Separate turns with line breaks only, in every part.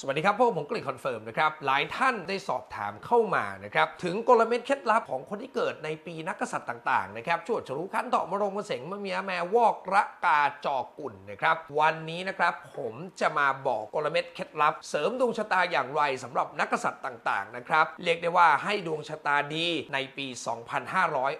สวัสดีครับพวกผมกลิคอนเฟิร์มนะครับ หลายท่านได้สอบถามเข้ามานะครับถึงกลเม็ดเคล็ดลับของคนที่เกิดในปีนักกษัตริย์ต่างๆนะครับชวดฉลูขันเถาะมรงมเสงมะเมียแมวอกระกาจอกุ่นนะครับวันนี้นะครับผมจะมาบอกกลเม็ดเคล็ดลับ เสริมดวงชะตาอย่างไรสำหรับนักกษัตริย์ต่างๆนะครับเรียกได้ว่าให้ดวงชะตาดีในปี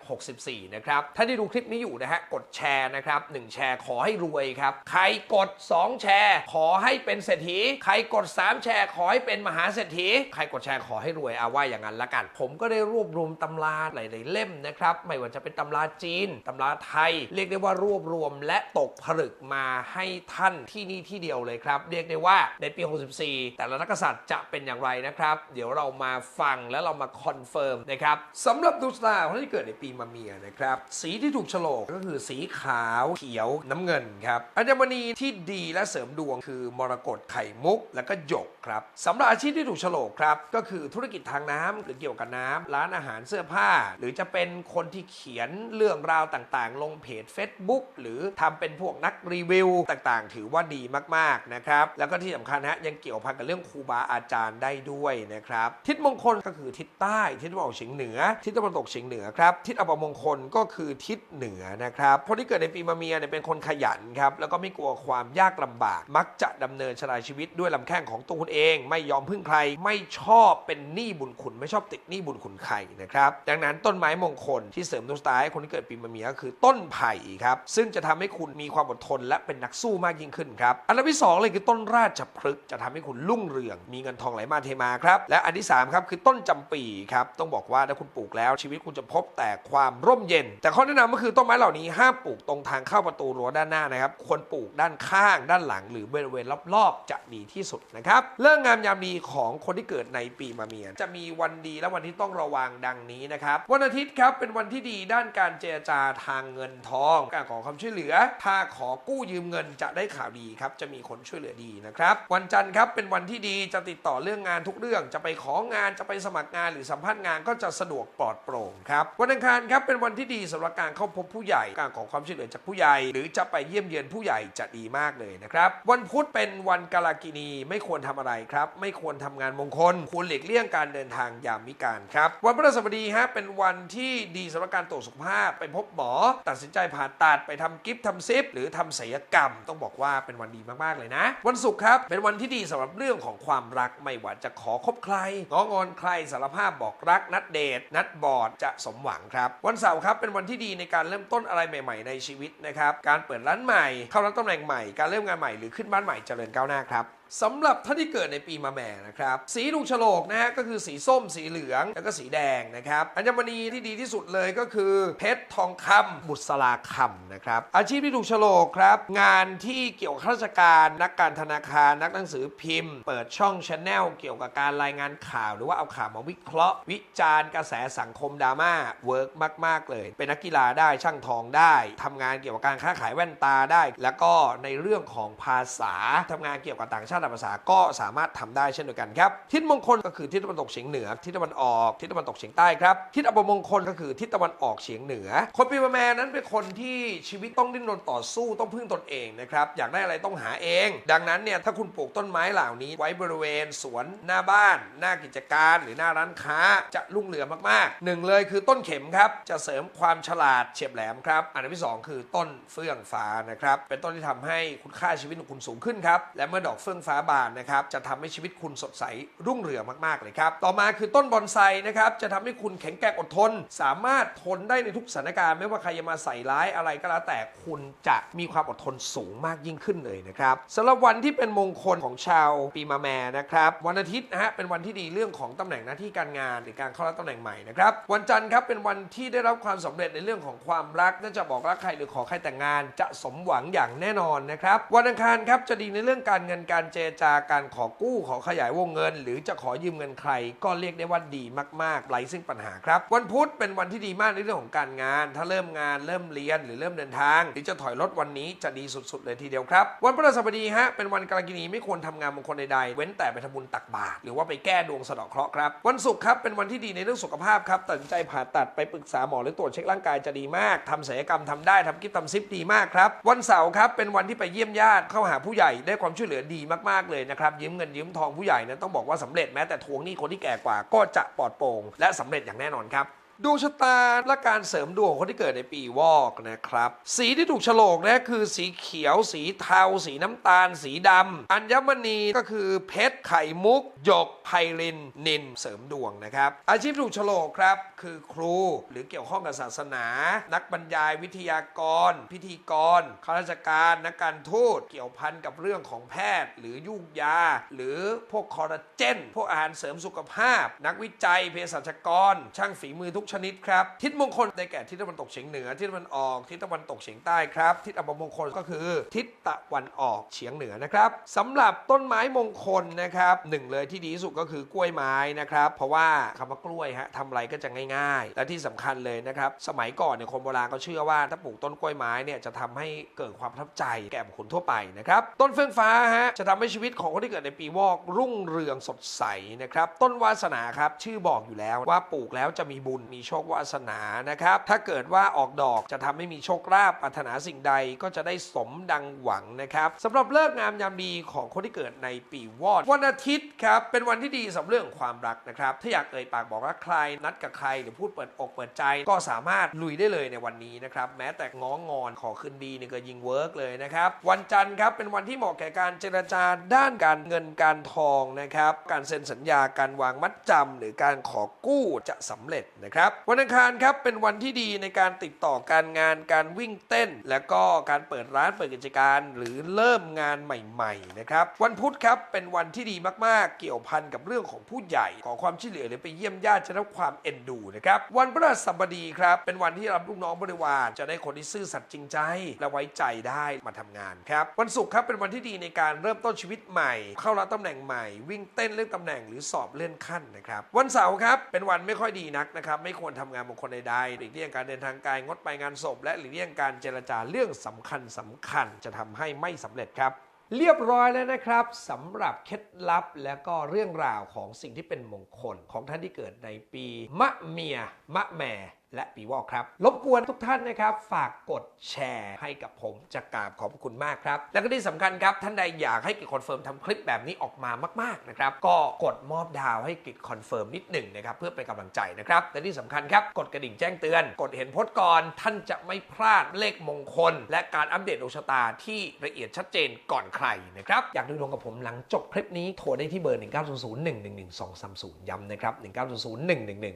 2564 นะครับถ้าได้ดูคลิปนี้อยู่นะฮะกดแชร์นะครับหนึ่งแชร์ขอให้รวยครับใครกด 2 แชร์ ขอให้เป็นเศรษฐีใครกด3แชร์ขอให้เป็นมหาเศรษฐี ใครกดแชร์ขอให้รวยเอาว่าอย่างนั้นละกัน ผมก็ได้รวบรวมตำราหลายๆเล่มนะครับ ไม่ว่าจะเป็นตำราจีน ตำราไทย เรียกได้ว่ารวบรวมและตกผลึกมาให้ท่านที่นี่ที่เดียวเลยครับ เรียกได้ว่าในปี 64 แต่ละนักษัตริย์จะเป็นอย่างไรนะครับ เดี๋ยวเรามาฟังและเรามาคอนเฟิร์มนะครับสำหรับดวงชะตาคนที่เกิดในปีมะเมียนะครับ สีที่ถูกฉลกก็คือสีขาวเขียวน้ำเงินครับอัญมณีที่ดีและเสริมดวงคือมรกตไข่มุก และก็หยกครับสำหรับอาชีพที่ถูกโฉลกครับก็คือธุรกิจทางน้ำหรือเกี่ยวกับน้ำร้านอาหารเสื้อผ้า หรือจะเป็นคนที่เขียนเรื่องราวต่างๆ ลงเพจ Facebook หรือทำเป็นพวกนักรีวิวต่างๆ ถือว่าดีมากๆนะครับแล้วก็ที่สำคัญฮะยังเกี่ยวพันกับเรื่องครูบาอาจารย์ได้ด้วยนะครับทิศมงคลก็คือทิศใต้ทิศตะวันออกเฉียงเหนือ ทิศตะวันตกเฉียงเหนือครับทิศอัปมงคลก็คือทิศเหนือนะครับคนที่เกิดในปีมะเมียเนี่ยเป็นคนขยันครับแล้วก็ไม่กลัวความยากลำบาก มักจะดำเนินชะตาชีวิตด้วยลำแข้งของตัวคุณเอง ไม่ยอมพึ่งใคร ไม่ชอบเป็นหนี้บุญคุณ ไม่ชอบติดหนี้บุญคุณใครนะครับ ดังนั้นต้นไม้มงคลที่เสริมดวงชะตาให้คนที่เกิดปีมะเมียก็คือต้นไผ่ครับ ซึ่งจะทำให้คุณมีความอดทน และเป็นนักสู้มากยิ่งขึ้นครับ อันดับที่สองเลยคือต้นราชพฤกษ์จะทำให้คุณรุ่งเรือง มีเงินทองไหลมาเทมาครับ และอันที่สามครับคือต้นจำปีครับ ต้องบอกว่าถ้าคุณปลูกแล้วชีวิตคุณจะพบแต่ความร่มเย็น แต่ข้อแนะนำก็คือต้นไม้เหล่านี้ห้ามปลูกตรงทางเข้าประตูรั้วด้านหน้านะครับ ควรปลูกด้านข้าง ด้านหลัง หรือบริเวณรอบๆ จะดีที่สุดนะครับเรื่องงามยามดีของคนที่เกิดในปีมะเมียจะมีวันดีและวันที่ต้องระวังดังนี้นะครับวันอาทิตย์ครับเป็นวันที่ดีด้านการเจรจาทางเงินทอง การขอความช่วยเหลือ ถ้าขอกู้ยืมเงินจะได้ข่าวดีครับจะมีคนช่วยเหลือดีนะครับวันจันทร์ครับเป็นวันที่ดีจะติดต่อเรื่องงานทุกเรื่องจะไปของานจะไปสมัครงานหรือสัมภาษณ์งานก็จะสะดวกปลอดโปร่งครับวันอังคารครับเป็นวันที่ดีสำหรับการเข้าพบผู้ใหญ่การขอความช่วยเหลือจากผู้ใหญ่ หรือจะไปเยี่ยมเยียนผู้ใหญ่จะดีมากเลยนะครับวันพุธเป็นวันกาลกินีไม่ควรทำอะไรครับ ไม่ควรทำงานมงคล ควรหลีกเลี่ยงการเดินทางยามวิการครับ วันพฤหัสบดีฮะเป็นวันที่ดีสำหรับการตรวจสุขภาพ ไปพบหมอ ตัดสินใจผ่าตัดไปทำกิฟต์ทำซิป หรือทำศัลยกรรม ต้องบอกว่าเป็นวันดีมากๆเลยนะ วันศุกร์ครับเป็นวันที่ดีสำหรับเรื่องของความรักไม่ว่าจะขอคบใครง้องอนใครสารภาพบอกรักนัดเดท นัดบอดจะสมหวังครับ วันเสาร์ครับเป็นวันที่ดีในการเริ่มต้นอะไรใหม่ ๆ ในชีวิตนะครับการเปิดร้านใหม่ เข้ารับตำแหน่งใหม่การเริ่มงานใหม่หรือขึ้นบ้านใหม่เจริญก้าวหน้าครับสำหรับท่านที่เกิดในปีมะแม่นะครับ สีดูฉลกนะฮะก็คือสีส้มสีเหลือง แล้วก็สีแดงนะครับ อัญมณีที่ดีที่สุดเลยก็คือ เพชรทองคำบุษราคำนะครับ อาชีพที่ถูกฉลกครับ งานที่เกี่ยวกับข้าราชการนักการธนาคารนักหนังสือพิมพ์ เปิดช่องชแนลเกี่ยวกับการรายงานข่าว หรือว่าเอาข่าวมาวิเคราะห์ วิจารณ์กระแสสังคมดราม่าเวิร์กมาก ๆ เลย เป็นนักกีฬาได้ช่างทองได้ทำงานเกี่ยวกับการค้าขายแว่นตาได้ แล้วก็ในเรื่องของภาษาทำงานเกี่ยวกับต่างชาติต่างภาษาก็สามารถทำได้เช่นเดียวกันครับ ทิศมงคลก็คือทิศตะวันตกเฉียงเหนือ ทิศตะวันออก ทิศตะวันตกเฉียงใต้ครับ ทิศอัปมงคลก็คือทิศตะวันออกเฉียงเหนือ คนปีมะแม่นั้นเป็นคนที่ชีวิตต้องดิ้นรนต่อสู้ต้องพึ่งตนเองนะครับอยากได้อะไรต้องหาเอง ดังนั้นเนี่ยถ้าคุณปลูกต้นไม้เหล่านี้ ไว้บริเวณสวนหน้าบ้าน หน้ากิจการหรือหน้าร้านค้าจะรุ่งเรืองมากๆหนึ่งเลยคือต้นเข็มครับจะเสริมความฉลาดเฉียบแหลมครับอันที่สองคือต้นเฟื่องฟ้านะครับเป็นต้นที่ทำให้คุณค่าชีวิตของคุณสูงขึ้นครับและเมื่อดอกเฟื่องฟ้าบานนะครับจะทำให้ชีวิตคุณสดใสรุ่งเรืองมากๆเลยครับ ต่อมาคือต้นบอนไซนะครับจะทำให้คุณแข็งแกร่งอดทน สามารถทนได้ในทุกสถานการณ์ไม่ว่าใครจะมาใส่ร้ายอะไรก็แล้วแต่คุณจะมีความอดทนสูงมากยิ่งขึ้นเลยนะครับสำหรับวันที่เป็นมงคลของชาวปีมาแม่นะครับวันอาทิตย์นะฮะเป็นวันที่ดีเรื่องของตำแหน่งหน้าที่การงานหรือการเข้ารับตำแหน่งใหม่นะครับวันจันทร์ครับเป็นวันที่ได้รับความสำเร็จในเรื่องของความรักน่าจะบอกรักใครหรือขอใครแต่งงาน จะสมหวังอย่างแน่นอนนะครับวันอังคารครับจะดีในเรื่องการเงินการเจรจาการขอกู้ขอขยายวงเงิน หรือจะขอยืมเงินใคร ก็เรียกได้ว่าดีมากๆไร้ซึ่งปัญหาครับ วันพุธเป็นวันที่ดีมากในเรื่องของการงาน ถ้าเริ่มงานเริ่มเรียนหรือเริ่มเดินทาง หรือจะถอยรถวันนี้จะดีสุดๆ เลยทีเดียวครับ วันพฤหัสบดีฮะเป็นวันกาลกินีไม่ควรทำงานมงคลใดๆเว้นแต่ไปทำบุญตักบาตรหรือว่าไปแก้ดวงสะเดาะเคราะห์ครับวันศุกร์ครับเป็นวันที่ดีในเรื่องสุขภาพครับตัดใจผ่าตัดไปปรึกษาหมอหรือตรวจเช็คร่างกายจะดีมากทำศัลยกรรมทำได้ทำกิฟต์ทำซิปดีมากครับวันเสาร์ครับเป็นวันที่ไปเยี่ยมญาติเข้าหาผู้ใหญ่ได้ความช่วยเหลือดีมากมากเลยนะครับยืมเงินยืมทองผู้ใหญ่นะต้องบอกว่าสำเร็จแม้แต่ทวงหนี้คนที่แก่กว่าก็จะปลอดโปร่งและสำเร็จอย่างแน่นอนครับ ดวงชะตาและการเสริมดวงของคนที่เกิดในปีวอกนะครับ สีที่ถูกฉลกนะคือสีเขียว สีเทา สีน้ำตาล สีดำอัญมณีก็คือเพชรไข่มุก หยกไพลิน นินเสริมดวงนะครับ อาชีพถูกฉลกครับ คือครูหรือเกี่ยวข้องกับศาสนา นักบรรยายวิทยากร พิธีกรข้าราชการนักการทูตเกี่ยวพันกับเรื่องของแพทย์ หรือยุกยา หรือพวกคอลลาเจนพวกอาหารเสริมสุขภาพ นักวิจัยเภสัชกร ช่างฝีมือทุกชนิดครับ ทิศมงคลได้แก่ทิศตะวันตกเฉียงเหนือ ทิศตะวันออก ทิศตะวันตกเฉียงใต้ครับ ทิศอัปมงคลก็คือ ทิศตะวันออกเฉียงเหนือนะครับสำหรับต้นไม้มงคลนะครับหนึ่งเลยที่ดีที่สุดก็คือกล้วยไม้นะครับเพราะว่าคำว่ากล้วยฮะทำอะไรก็จะง่าย ๆ และที่สำคัญเลยนะครับสมัยก่อนเนี่ยคนโบราณก็เชื่อว่าถ้าปลูกต้นกล้วยไม้เนี่ยจะทำให้เกิดความประทับใจแก่บุคคลทั่วไปนะครับต้นเฟื่องฟ้าฮะจะทำให้ชีวิตของคนที่เกิดในปีวอกรุ่งเรืองสดใสนะครับต้นวาสนาครับชื่อบอกอยู่แล้วว่าปลูกแล้วจะมีบุญมีีโชควาสนานะครับ ถ้าเกิดว่าออกดอกจะทำให้มีโชคลาภปรารถนาสิ่งใดก็จะได้สมดังหวังนะครับสำหรับเลิกงามยามดีของคนที่เกิดในปีวอด วันอาทิตย์ครับเป็นวันที่ดีสำหรับเรื่องความรักนะครับ ถ้าอยากเอ่ยปากบอกรักใคร นัดกับใครหรือพูดเปิดอกเปิดใจ ก็สามารถลุยได้เลยในวันนี้นะครับแม้แต่ง้องอนขอคืนดีนี่ก็ยิงเวิร์กเลยนะครับวันจันทร์ครับเป็นวันที่เหมาะแก่การเจรจาด้านการเงินการทองนะครับการเซ็นสัญญาการวางมัดจำหรือการขอกู้จะสำเร็จนะครับวันอังคารครับเป็นวันที่ดีในการติดต่อการงานการวิ่งเต้น และก็การเปิดร้านเปิดกิจการ หรือเริ่มงานใหม่ๆนะครับวันพุธครับเป็นวันที่ดีมากๆ เกี่ยวพันกับเรื่องของผู้ใหญ่ขอความช่วยเหลือหรือไปเยี่ยมญาติจะรับความเอ็นดูนะครับวันพฤหัสบดีครับเป็นวันที่รับลูกน้องบริวารจะได้คนที่ซื่อสัตย์จริงใจและไว้ใจได้มาทำงานครับวันศุกร์ครับเป็นวันที่ดีในการเริ่มต้นชีวิตใหม่ เข้ารับตำแหน่งใหม่ วิ่งเต้นเลื่อนตำแหน่งหรือสอบเลื่อนขั้นนะครับวันเสาร์ครับเป็นวันไม่ค่อยดีนักนะครับไม่ควรทำงานมงคลใดๆหลีกเลี่ยงการเดินทางไกลงดไปงานศพ และหลีกเลี่ยงการเจรจาเรื่องสำคัญสำคัญจะทำให้ไม่สำเร็จครับเรียบร้อยแล้วนะครับสำหรับเคล็ดลับและก็เรื่องราวของสิ่งที่เป็นมงคลของท่านที่เกิดในปี มะเมีย มะแม่ และปีวอกครับ รบกวนทุกท่านนะครับ ฝากกดแชร์ให้กับผมจะกราบขอบคุณมากครับ และก็ที่สำคัญครับ ท่านใดอยากให้กิจคอนเฟิร์มทำคลิปแบบนี้ออกมามากๆนะครับ ก็กดมอบดาวให้กิจคอนเฟิร์มนิดหนึ่งนะครับเพื่อเป็นกำลังใจนะครับ และที่สำคัญครับ กดกระดิ่งแจ้งเตือน กดเห็นโพสต์ก่อนท่านจะไม่พลาดเลขมงคล และการอัปเดตดวงชะตาที่ละเอียดชัดเจนก่อนใครนะครับอยากดูดวงกับผมหลังจบคลิปนี้โทรได้ที่เบอร์ 1900111230 ย้ำนะครับ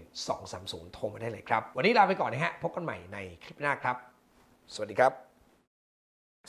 1900111230 โทรมาได้เลยครับวันนี้ลาไปก่อนนะฮะพบกันใหม่ในคลิปหน้าครับ สวัสดีครับ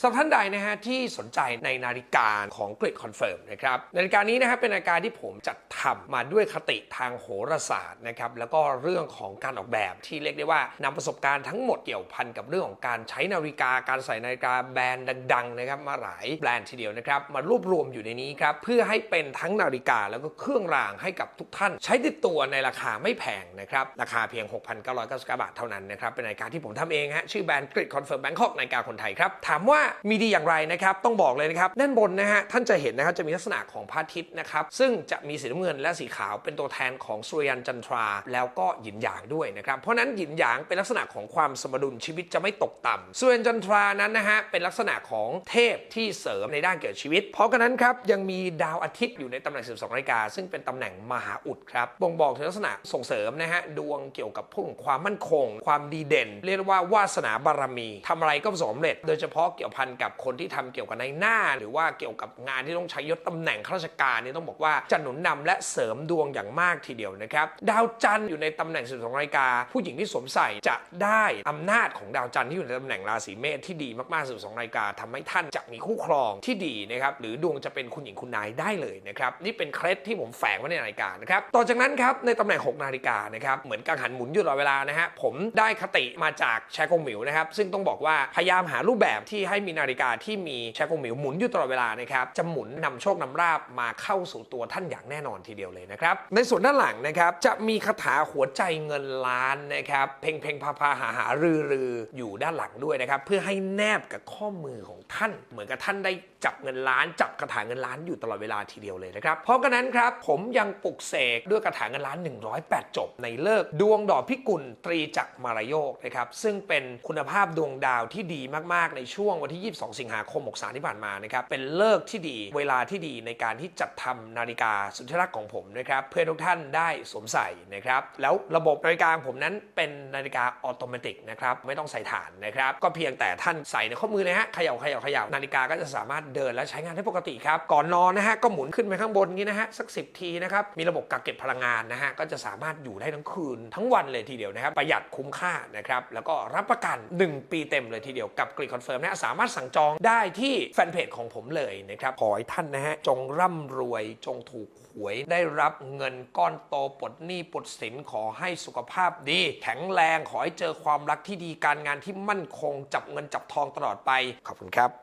สำหรับท่านใดนะฮะที่สนใจในนาฬิกาของกริดคอนเฟิร์มนะครับนาฬิกานี้นะฮะเป็นนาฬิกาที่ผมจัดทำมาด้วยคติทางโหราศาสตร์นะครับแล้วก็เรื่องของการออกแบบที่เรียกได้ว่านำประสบการณ์ทั้งหมดเกี่ยวพันกับเรื่องของการใช้นาฬิกาการใส่นาฬิกาแบรนด์ดังๆนะครับมาหลายแบรนด์ทีเดียวนะครับมารวบรวมอยู่ในนี้ครับเพื่อให้เป็นทั้งนาฬิกาแล้วก็เครื่องรางให้กับทุกท่าน ใช้ติดตัวในราคาไม่แพงนะครับราคาเพียง 6,999บาทเท่านั้นนะครับเป็นนาฬิกาที่ผมทำเองฮะชื่อแบรนด์กริดคอนเฟิร์มแบงคอกนาฬิกาคนไทยครับถามว่ามีดีอย่างไรนะครับต้องบอกเลยนะครับด้านบนนะฮะท่านจะเห็นนะครับจะมีลักษณะของพระอาทิตย์นะครับซึ่งจะมีสีน้ำเงินและสีขาวเป็นตัวแทนของสุริยันจันทรา แล้วก็หยินหยางด้วยนะครับเพราะนั้นหยินหยางเป็นลักษณะของความสมดุลชีวิตจะไม่ตกต่ำสุริยันจันทรานั้นนะฮะเป็นลักษณะของเทพที่เสริมในด้านเกี่ยวกับชีวิต เพราะฉะนั้นครับยังมีดาวอาทิตย์อยู่ในตำแหน่ง 12นาฬิกาซึ่งเป็นตำแหน่งมหาอุดครับบ่งบอกถึงลักษณะส่งเสริมนะฮะดวงเกี่ยวกับพวกความมั่นคง ความดีเด่น เรียกว่าวาสนาบารมีทำอะไรก็ประสบความสำเร็จ โดยเฉพาะเกี่ยวพันกับคนที่ทำเกี่ยวกับในหน้า หรือว่าเกี่ยวกับงานที่ต้องใช้ยศตำแหน่งข้าราชการนี่ต้องบอกว่าจะหนุนนำและเสริมดวงอย่างมากทีเดียวนะครับ ดาวจันทร์อยู่ในตำแหน่ง 12นาฬิกา ผู้หญิงที่สวมใส่จะได้อำนาจของดาวจันทร์ที่อยู่ในตำแหน่งราศีเมษที่ดีมากๆ 12นาฬิกาทำให้ท่านจะมีคู่ครองที่ดีนะครับหรือดวงจะเป็นคุณหญิงคุณนายได้เลยนะครับนี่เป็นเคล็ดที่ผมแฝงไว้ในนาฬิกานะครับต่อจากนั้นครับในตำแหน่ง 6 นาฬิกานะครับเหมือนกังหันหมุนอยู่ตลอดเวลานะฮะผมได้คติมาจากแชร์กงหมิวนะครับซึ่งต้องบอกว่าพยายามหารูปแบบที่ให้มีนาฬิกาที่มีแชร์กงหมิวหมุนอยู่ตลอดเวลานะครับจะหมุนนำโชคนำราบมาเข้าสู่ตัวท่านอย่างแน่นอนทีเดียวเลยนะครับในส่วนด้านหลังนะครับจะมีคาถาหัวใจเงินล้านนะครับเพ่งเพ่งพาพาหาหารือรืออยู่ด้านหลังด้วยนะครับเพื่อให้แนบกับข้อมือของท่าน เหมือนกับท่านได้จับเงินล้านจับคาถาเงินล้านอยู่ตลอดเวลาทีเดียวเลยนะครับพร้อมกันนั้นครับผมยังปลุกเสกด้วยคาถาเงินล้าน 108 จบ ในเลิกดวงดอกพิกุลตรีจักรมารโยกนะครับซึ่งเป็นคุณภาพดวงดาวที่ดีมากๆในช่วงวันที่ 22 สิงหาคม 63 ที่ผ่านมานะครับเป็นเลิกที่ดีเวลาที่ดีในการที่จัดทำนาฬิกาสุดที่รักของผมนะครับเพื่อทุกท่านได้สวมใส่นะครับแล้วระบบนาฬิกาผมนั้นเป็นนาฬิกาออโตเมติกนะครับไม่ต้องใส่ฐานนะครับก็เพียงแต่ท่านใส่ในข้อมือเลยฮะเขย่าเขย่าเขย่านาฬิกาก็จะสามารถเดินและใช้งานได้ปกติครับก่อนนอนนะฮะก็หมุนขึ้นไปข้างบนนี้นะฮะสัก 10 ทีนะครับมีระบบกักเก็บพลังงานนะฮะก็จะสามารถอยู่ได้ทั้งคืนทั้งวันเลยทีเดียวนะครับประหยัดคุ้มค่านะครับแล้วก็รับประกัน 1 ปีเต็มเลยทีเดียวกับกรีคอนเฟิร์มนะสามารถสั่งจองได้ที่แฟนเพจของผมเลยนะครับขอให้ท่านนะฮะจงร่ำรวยจงถูกหวยได้รับเงินก้อนโตปลดหนี้ปลดสินขอให้สุขภาพดี แข็งแรงขอให้เจอความรักที่ดีการงานที่มั่นคงจับเงินจับทองตลอดไปขอบคุณครับ